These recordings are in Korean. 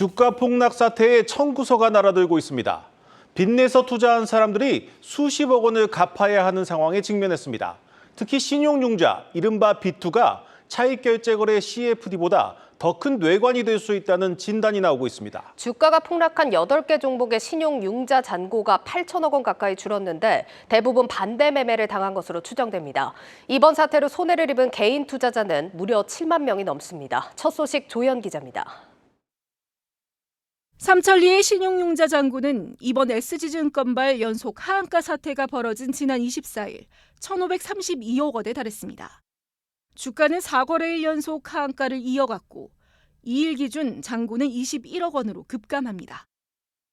주가 폭락 사태에 청구서가 날아들고 있습니다. 빚내서 투자한 사람들이 수십억 원을 갚아야 하는 상황에 직면했습니다. 특히 신용융자, 이른바 비투가 차익 결제 거래 CFD보다 더 큰 뇌관이 될 수 있다는 진단이 나오고 있습니다. 주가가 폭락한 8개 종목의 신용융자 잔고가 8천억 원 가까이 줄었는데 대부분 반대 매매를 당한 것으로 추정됩니다. 이번 사태로 손해를 입은 개인 투자자는 무려 7만 명이 넘습니다. 첫 소식 조현 기자입니다. 삼천리의 신용융자 잔고는 이번 SG증권발 연속 하한가 사태가 벌어진 지난 24일 1,532억 원에 달했습니다. 주가는 4거래일 연속 하한가를 이어갔고 2일 기준 잔고는 21억 원으로 급감합니다.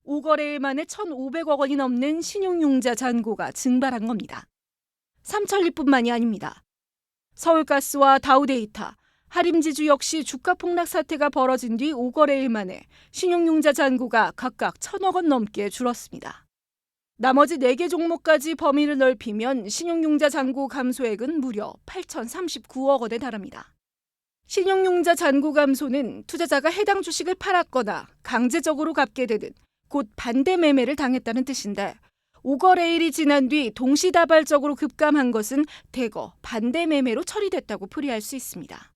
5거래일 만에 1,500억 원이 넘는 신용융자 잔고가 증발한 겁니다. 삼천리뿐만이 아닙니다. 서울가스와 다우데이터, 하림지주 역시 주가 폭락 사태가 벌어진 뒤 5거래일 만에 신용융자 잔고가 각각 천억 원 넘게 줄었습니다. 나머지 4개 종목까지 범위를 넓히면 신용융자 잔고 감소액은 무려 8,039억 원에 달합니다. 신용융자 잔고 감소는 투자자가 해당 주식을 팔았거나 강제적으로 갚게 되는 곧 반대 매매를 당했다는 뜻인데 5거래일이 지난 뒤 동시다발적으로 급감한 것은 대거 반대 매매로 처리됐다고 풀이할 수 있습니다.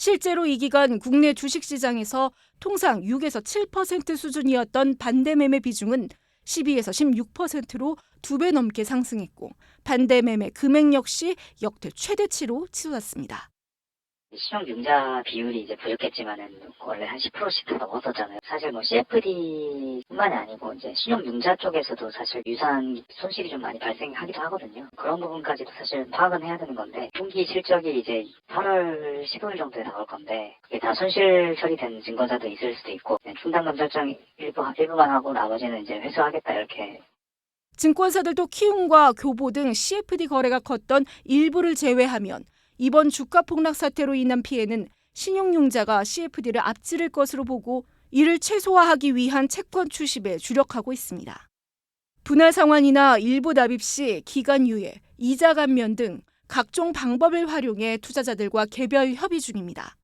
실제로 이 기간 국내 주식시장에서 통상 6에서 7% 수준이었던 반대 매매 비중은 12에서 16%로 두 배 넘게 상승했고 반대 매매 금액 역시 역대 최대치로 치솟았습니다. 신용융자 비율이 이제 부족했지만은 원래 한 10%씩 다 넘었었잖아요. 사실 뭐 CFD뿐만이 아니고 이제 신용융자 쪽에서도 사실 유사한 손실이 좀 많이 발생하기도 하거든요. 그런 부분까지도 사실 파악은 해야 되는 건데 분기 실적이 이제 8월 15일 정도에 나올 건데 그게 다 손실 처리된 증권사도 있을 수도 있고 충당금 설정 일부 일부만 하고 나머지는 이제 회수하겠다 이렇게 증권사들도 키움과 교보 등 CFD 거래가 컸던 일부를 제외하면 이번 주가 폭락 사태로 인한 피해는 신용융자가 CFD를 앞지를 것으로 보고 이를 최소화하기 위한 채권 추심에 주력하고 있습니다. 분할 상환이나 일부 납입 시 기간 유예, 이자 감면 등 각종 방법을 활용해 투자자들과 개별 협의 중입니다.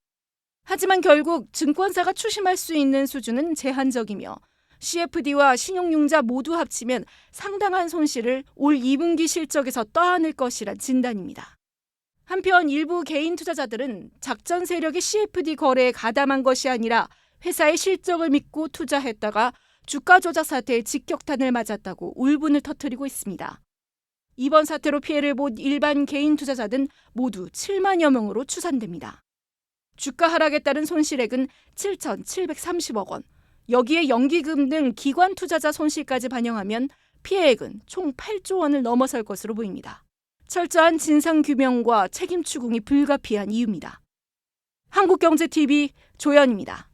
하지만 결국 증권사가 추심할 수 있는 수준은 제한적이며 CFD와 신용융자 모두 합치면 상당한 손실을 올 2분기 실적에서 떠안을 것이란 진단입니다. 한편 일부 개인 투자자들은 작전 세력의 CFD 거래에 가담한 것이 아니라 회사의 실적을 믿고 투자했다가 주가 조작 사태에 직격탄을 맞았다고 울분을 터뜨리고 있습니다. 이번 사태로 피해를 본 일반 개인 투자자는 모두 7만여 명으로 추산됩니다. 주가 하락에 따른 손실액은 7,730억 원, 여기에 연기금 등 기관 투자자 손실까지 반영하면 피해액은 총 8조 원을 넘어설 것으로 보입니다. 철저한 진상 규명과 책임 추궁이 불가피한 이유입니다. 한국경제TV 조연입니다.